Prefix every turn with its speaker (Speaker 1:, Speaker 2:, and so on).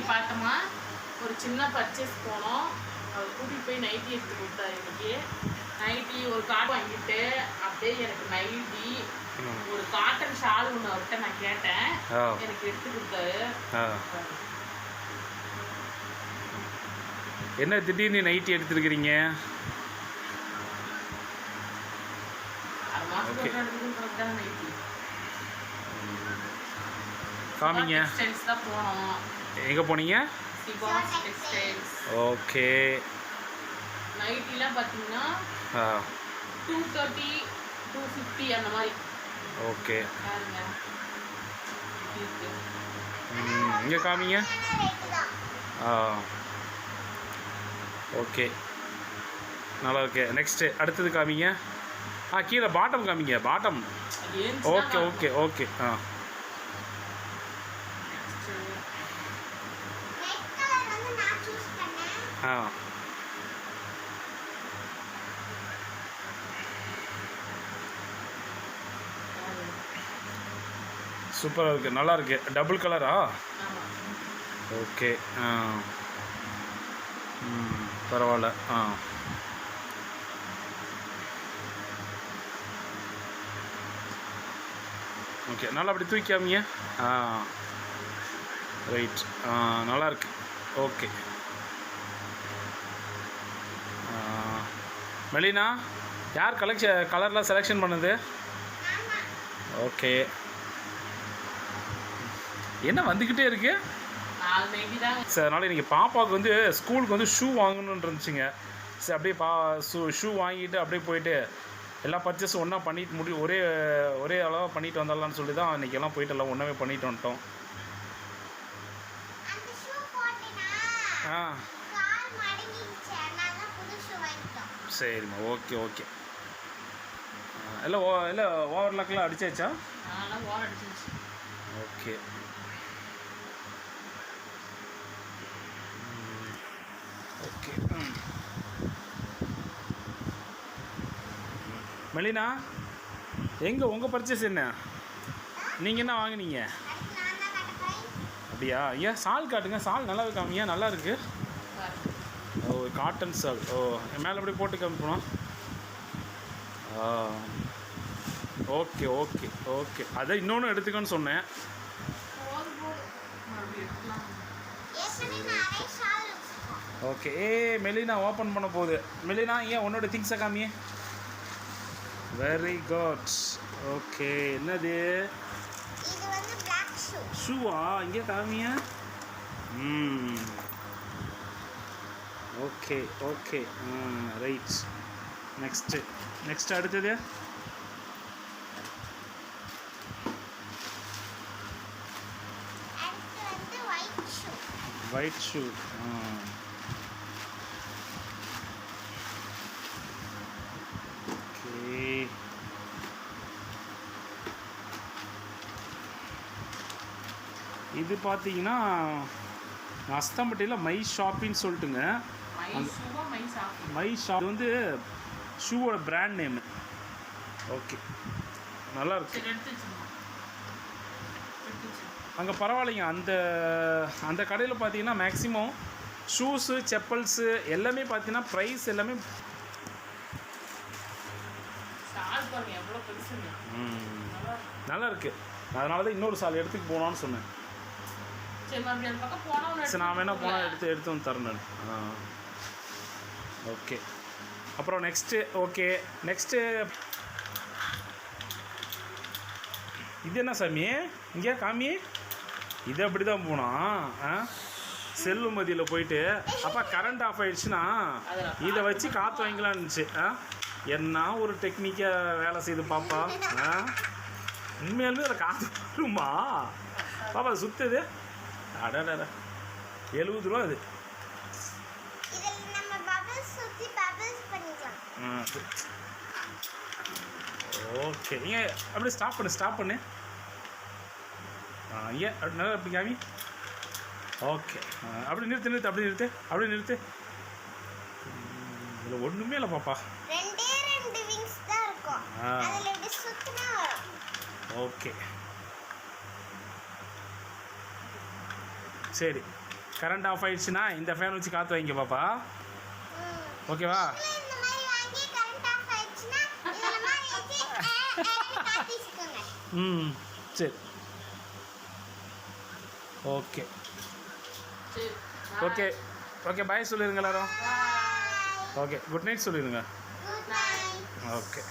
Speaker 1: இன்னைக்கு பார்த்தோமா ஒரு சின்ன பர்ச்சேஸ் போனோம். அவர் கூட்டிகிட்டு போய் நைட்டி எடுத்து கொடுத்தாரு இன்னைக்கு நைட்டி ஒரு காட் வாங்கிட்டு அப்படியே எனக்கு நைட்டி. ஒரு காட்டன் ஷால் ஒன்று அவர்கிட்ட நான் கேட்டேன். எனக்கு எடுத்து கொடுத்தாரு.
Speaker 2: என்ன திடீர்னு நைட்டி எடுத்துருக்கிறீங்க?
Speaker 1: ஆறு
Speaker 2: காமிங்க.
Speaker 1: டெக்ஸ்டைல்ஸ் தான் போனோம்
Speaker 2: எங்கே போனீங்க?
Speaker 1: Textiles
Speaker 2: okay.
Speaker 1: நைட்டிலாம் பார்த்தீங்கன்னா டூ தேர்ட்டி டூ ஃபிஃப்டி அந்த மாதிரி.
Speaker 2: ஓகே. இங்கே காமிங்க. ஆ. ஓகே. நல்லா இருக்கு. நெக்ஸ்ட்டு அடுத்தது காமிங்க. ஆ கீழே பாட்டம் காமிங்க. பாட்டம் ஓகே ஓகே ஓகே ஆ
Speaker 3: ரெட் கலர் வந்து நான் சூஸ் பண்ணேன்
Speaker 2: ஆ சூப்பராக இருக்குது நல்லா இருக்கு. டபுள் கலரா ஓகே ஆ. ம் பரவாயில்ல. ஆ. ஓகே நல்லா அப்படி தூக்காமீங்க ஆ. ரைட் ஆ நல்லா இருக்கு. ஓகே மெலினா யார் கலெக்ஷன் கலர்லாம் செலெக்ஷன் பண்ணுது? ஓகே என்ன வந்துக்கிட்டே இருக்கு? சரி அதனால் இன்றைக்கி பாப்பாவுக்கு வந்து ஸ்கூலுக்கு வந்து ஷூ வாங்கணும்னு இருந்துச்சுங்க. சரி அப்படியே பா ஷூ ஷூ வாங்கிட்டு அப்படியே போயிட்டு எல்லா பர்ச்சேஸும் ஒன்றா பண்ணிட்டு முடி ஒரே ஒரே அளவாக பண்ணிட்டு வந்துடலாம்னு சொல்லி தான் இன்றைக்கி எல்லாம் போயிட்டு எல்லாம் ஒன்றாவே பண்ணிட்டு வந்துட்டோம். ஆ
Speaker 3: கால் மடங்கிடுச்சு அதனால தான் புது ஷூ வாங்கிட்டோம்
Speaker 2: சரிம்மா ஓகே ஓகே இல்லை ஓ இல்லை அடிச்சாச்சா?
Speaker 1: நான்லாம் ஓர அடிச்சிருச்சு
Speaker 2: ஓகே ஓகே மெலினா எங்கே உங்கள் பர்ச்சேஸ் என்ன? நீங்கள் என்ன வாங்குனீங்க? அப்படியா? ஏன் சால் காட்டுங்க சால் நல்லா இருக்காமியா நல்லா இருக்கு?
Speaker 1: பாருங்க.
Speaker 2: ஓ காட்டன் சால் ஓ மேலே அப்படி போட்டு காமிப்போம் ஓகே ஓகே ஓகே. அதை இன்னொன்று எடுத்துக்கன்னு சொன்னேன். ஓகே. ஏ மெலினா ஓப்பன் பண்ண போகுது. மெலினா ஏன் உன்னோட திங்ஸை காமியே? வெரி குட் ஓகே என்னது? ஷூவா இங்கே காமிய ம் okay okay right next next அடுத்தது
Speaker 3: white shoe
Speaker 2: white shoe okay இது பார்த்தீங்கன்னா அஸ்தம்பட்டியில் மை ஷாப்பின்னு சொல்லிட்டுங்க.
Speaker 1: மை
Speaker 2: ஷாப் வந்து ஷூவோட பிராண்ட் நேமு ஓகே நல்லா இருக்கு. அங்கே பரவாயில்லைங்க. அந்த அந்த கடையில் பார்த்தீங்கன்னா மேக்ஸிமம் ஷூஸு செப்பல்ஸு எல்லாமே பார்த்தீங்கன்னா ப்ரைஸ் எல்லாமே
Speaker 1: நல்லா இருக்கு.
Speaker 2: அதனால தான் இன்னொரு சால் எடுத்துக்கு போகலான்னு சொன்னேன்.
Speaker 1: சரி
Speaker 2: நான் வேணா போனால் எடுத்து எடுத்து வந்து தரேன் நான். ஓகே. அப்புறம் நெக்ஸ்ட்டு ஓகே. நெக்ஸ்ட்டு இது என்ன சாமி? இங்கே காமி? இது அப்படி தான் போனோம் ஆ செல்லுமதியில் போயிட்டு அப்பா கரண்ட் ஆஃப் ஆயிடுச்சுன்னா இதை வச்சு காற்று வாங்கிக்கலாம்னு ஆ? என்ன ஒரு டெக்னிக்காக வேலை செய்து பாப்பா ஆ? உண்மையாலுமே அதில் காற்று வருமா பாப்பா அது சுத்துது. அடடட எழுபது ரூபா அது. ஓகே. நீங்கள் அப்படியே ஸ்டாப் பண்ணு ஸ்டாப் பண்ணு. ஏன் அப்படி நல்லா அப்படி காமி ஓகே. அப்படி நிறுத்து நிறுத்து அப்படி நிறுத்து அப்படி நிறுத்து. இதில் ஒன்றுமே இல்லை பாப்பா. ஓகே. சரி.
Speaker 3: கரண்ட் ஆஃப் ஆயிடுச்சுன்னா இந்த ஃபேன் வச்சு காற்று வைங்க பாப்பா. ஓகேவா ம் சரி. ஓகே. ஓகே. ஓகே பாய் சொல்லிடுங்க எல்லாரும். ஓகே குட் நைட் சொல்லிடுங்க ஓகே.